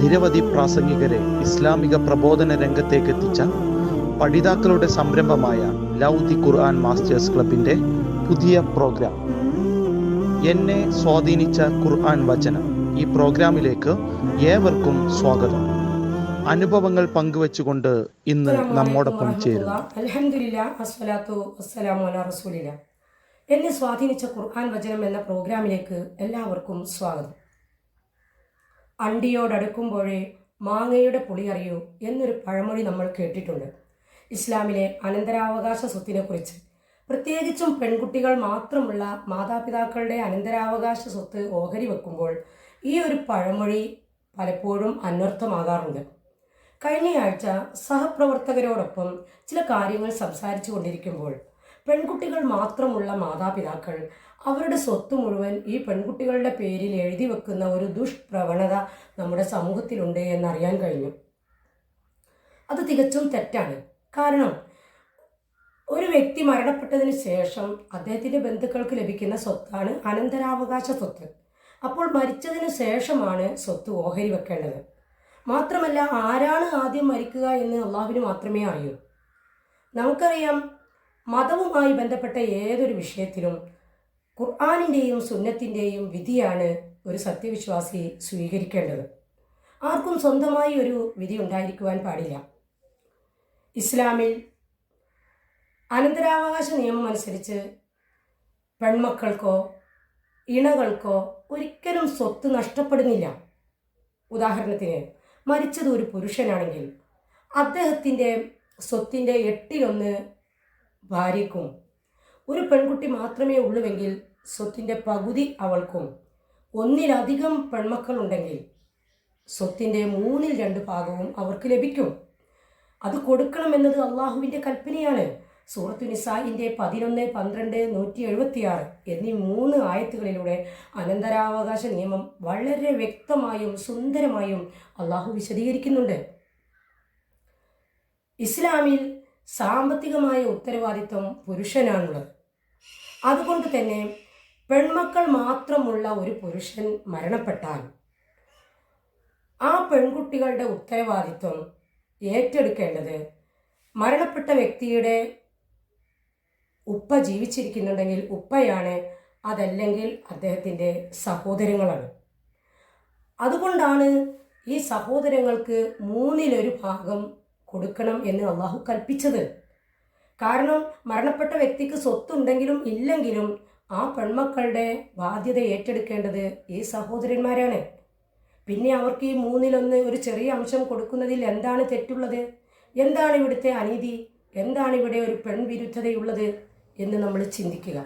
നിരവധി പ്രാസംഗികരെ ഇസ്ലാമിക പ്രബോധന രംഗത്തേക്ക് എത്തിച്ച പഠിതാക്കളുടെ സംരംഭമായ ലവ് ദി ഖുർആൻ മാസ്റ്റേഴ്സ് ക്ലബിന്റെ പുതിയ പ്രോഗ്രാം. എന്നെ സ്വാധീനിച്ച ഖുർആൻ വചനം ഈ പ്രോഗ്രാമിലേക്ക് ഏവർക്കും സ്വാഗതം. അനുഭവങ്ങൾ പങ്കുവെച്ചുകൊണ്ട് ഇന്ന് നമ്മോടൊപ്പം ചേരും എന്നെ സ്വാധീനിച്ച ഖുർആൻ വചനം എന്ന പ്രോഗ്രാമിലേക്ക് എല്ലാവർക്കും സ്വാഗതം. അണ്ടിയോടടുക്കുമ്പോഴേ മാങ്ങയുടെ പുളി അറിയൂ എന്നൊരു പഴമൊഴി നമ്മൾ കേട്ടിട്ടുണ്ട്. ഇസ്ലാമിലെ അനന്തരാവകാശ സ്വത്തിനെക്കുറിച്ച്. പ്രത്യേകിച്ചും പെൺകുട്ടികൾ മാത്രമുള്ള മാതാപിതാക്കളുടെ അനന്തരാവകാശ സ്വത്ത് ഓഹരി വെക്കുമ്പോൾ ഈ ഒരു പഴമൊഴി പലപ്പോഴും അന്വർത്ഥമാകാറുണ്ട്. കഴിഞ്ഞയാഴ്ച സഹപ്രവർത്തകരോടൊപ്പം ചില കാര്യങ്ങൾ സംസാരിച്ചു കൊണ്ടിരിക്കുമ്പോൾ പെൺകുട്ടികൾ മാത്രമുള്ള മാതാപിതാക്കൾ അവരുടെ സ്വത്ത് മുഴുവൻ ഈ പെൺകുട്ടികളുടെ പേരിൽ എഴുതി വെക്കുന്ന ഒരു ദുഷ്പ്രവണത നമ്മുടെ സമൂഹത്തിലുണ്ട് എന്നറിയാൻ കഴിഞ്ഞു. അത് തികച്ചും തെറ്റാണ്. കാരണം ഒരു വ്യക്തി മരണപ്പെട്ടതിന് ശേഷം അദ്ദേഹത്തിന്റെ ബന്ധുക്കൾക്ക് ലഭിക്കുന്ന സ്വത്താണ് അനന്തരാവകാശ സ്വത്ത്. അപ്പോൾ മരിച്ചതിന് ശേഷമാണ് സ്വത്ത് ഓഹരി വെക്കേണ്ടത്. മാത്രമല്ല ആരാണ് ആദ്യം മരിക്കുക എന്ന് അള്ളാഹുവിന് മാത്രമേ അറിയൂ. നമുക്കറിയാം മതവുമായി ബന്ധപ്പെട്ട ഏതൊരു വിഷയത്തിലും ഖുർആാനിന്റെയും സുന്നത്തിന്റെയും വിധിയാണ് ഒരു സത്യവിശ്വാസി സ്വീകരിക്കേണ്ടത്. ആർക്കും സ്വന്തമായി ഒരു വിധി ഉണ്ടായിരിക്കുവാൻ പാടില്ല. ഇസ്ലാമിൽ അനന്തരാവകാശ നിയമം അനുസരിച്ച് പെൺമക്കൾക്കോ ഇണകൾക്കോ ഒരിക്കലും സ്വത്ത് നഷ്ടപ്പെടുന്നില്ല. ഉദാഹരണത്തിന് മരിച്ചത് ഒരു പുരുഷനാണെങ്കിൽ അദ്ദേഹത്തിന്റെ സ്വത്തിന്റെ എട്ടിലൊന്ന് ഭാര്യയ്ക്കും. ഒരു പെൺകുട്ടി മാത്രമേ ഉള്ളുവെങ്കിൽ സ്വത്തിന്റെ പകുതി അവൾക്കും. ഒന്നിലധികം പെൺമക്കളുണ്ടെങ്കിൽ സ്വത്തിന്റെ മൂന്നിൽ രണ്ട് ഭാഗവും അവർക്ക് ലഭിക്കും. അത് കൊടുക്കണമെന്നത് അള്ളാഹുവിന്റെ കൽപ്പനയാണ്. സൂറത്തു നിസായിന്റെ പതിനൊന്ന് പന്ത്രണ്ട് നൂറ്റി എഴുപത്തിയാറ് എന്നീ മൂന്ന് ആയത്തുകളിലൂടെ അനന്തരാവകാശ നിയമം വളരെ വ്യക്തമായും സുന്ദരമായും അള്ളാഹു വിശദീകരിക്കുന്നുണ്ട്. ഇസ്ലാമിൽ സാമ്പത്തികമായ ഉത്തരവാദിത്വം പുരുഷനാണുള്ളത്. അതുകൊണ്ട് തന്നെ പെൺമക്കൾ മാത്രമുള്ള ഒരു പുരുഷൻ മരണപ്പെട്ടാൽ ആ പെൺകുട്ടികളുടെ ഉത്തരവാദിത്വം ഏറ്റെടുക്കേണ്ടത് മരണപ്പെട്ട വ്യക്തിയുടെ ഉപ്പ ജീവിച്ചിരിക്കുന്നുണ്ടെങ്കിൽ ഉപ്പയാണ് അതല്ലെങ്കിൽ അദ്ദേഹത്തിന്റെ സഹോദരങ്ങളാണ്. അതുകൊണ്ടാണ് ഈ സഹോദരങ്ങൾക്ക് മൂന്നിലൊരു ഭാഗം കൊടുക്കണം എന്ന് അള്ളാഹു കൽപ്പിച്ചത്. കാരണം മരണപ്പെട്ട വ്യക്തിക്ക് സ്വത്തുണ്ടെങ്കിലും ഇല്ലെങ്കിലും ആ പെൺമക്കളുടെ ബാധ്യത ഏറ്റെടുക്കേണ്ടത് ഈ സഹോദരന്മാരാണ്. പിന്നെ അവർക്ക് ഈ മൂന്നിലൊന്ന് ഒരു ചെറിയ അംശം കൊടുക്കുന്നതിൽ എന്താണ് തെറ്റുള്ളത്? എന്താണ് ഇവിടുത്തെ അനീതി? എന്താണ് ഇവിടെ ഒരു പെൺവിരുദ്ധതയുള്ളത് എന്ന് നമ്മൾ ചിന്തിക്കുക.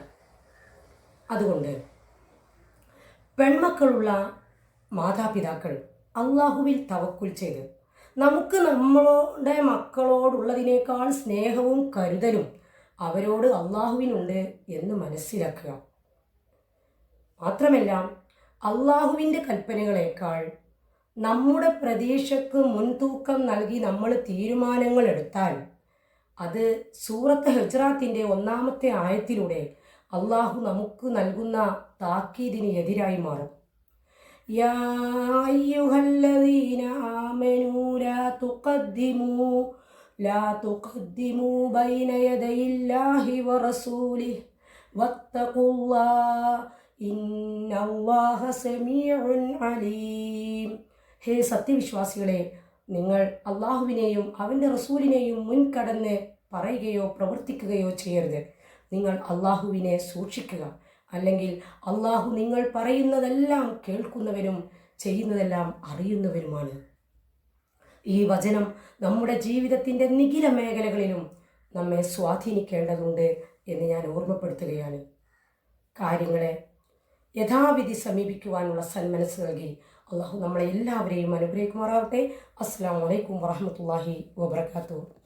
അതുകൊണ്ട് പെൺമക്കളുള്ള മാതാപിതാക്കൾ അള്ളാഹുവിൽ തവക്കുൽ ചെയ്ത് നമുക്ക് നമ്മളുടെ മക്കളോടുള്ളതിനേക്കാൾ സ്നേഹവും കരുതലും അവരോട് അള്ളാഹുവിനുണ്ട് എന്ന് മനസ്സിലാക്കുക. മാത്രമല്ല അള്ളാഹുവിന്റെ കൽപ്പനകളേക്കാൾ നമ്മുടെ പ്രതീക്ഷക്ക് മുൻതൂക്കം നൽകി നമ്മൾ തീരുമാനങ്ങൾ എടുത്താൽ അത് സൂറത്ത് ഹജ്രാത്തിന്റെ ഒന്നാമത്തെ ആയത്തിലൂടെ അള്ളാഹു നമുക്ക് നൽകുന്ന താക്കീതിന് എതിരായി മാറും. يا أيها الذين آمنوا لا تقدموا لا تقدموا بين يدي الله ورسوله واتقوا الله إن الله سميع عليم ഹേ സത്യവിശ്വാസികളെ നിങ്ങൾ അള്ളാഹുവിനെയും അവൻ്റെ റസൂലിനെയും മുൻകടന്ന് പറയുകയോ പ്രവർത്തിക്കുകയോ ചെയ്യരുത് നിങ്ങൾ അള്ളാഹുവിനെ സൂക്ഷിക്കുക അല്ലെങ്കിൽ അള്ളാഹു നിങ്ങൾ പറയുന്നതെല്ലാം കേൾക്കുന്നവരും ചെയ്യുന്നതെല്ലാം അറിയുന്നവരുമാണ്. ഈ വചനം നമ്മുടെ ജീവിതത്തിന്റെ നിഖില മേഖലകളിലും നമ്മെ സ്വാധീനിക്കേണ്ടതുണ്ട് എന്ന് ഞാൻ ഓർമ്മപ്പെടുത്തുകയാണ്. കാര്യങ്ങളെ യഥാവിധി സമീപിക്കുവാനുള്ള സന്മനസ് നൽകി അള്ളാഹു നമ്മളെ എല്ലാവരെയും അനുഗ്രഹിക്കുമാറാവട്ടെ. അസ്സാം വലൈക്കും വാഹമത്തല്ലാഹി വാബർക്കാത്തു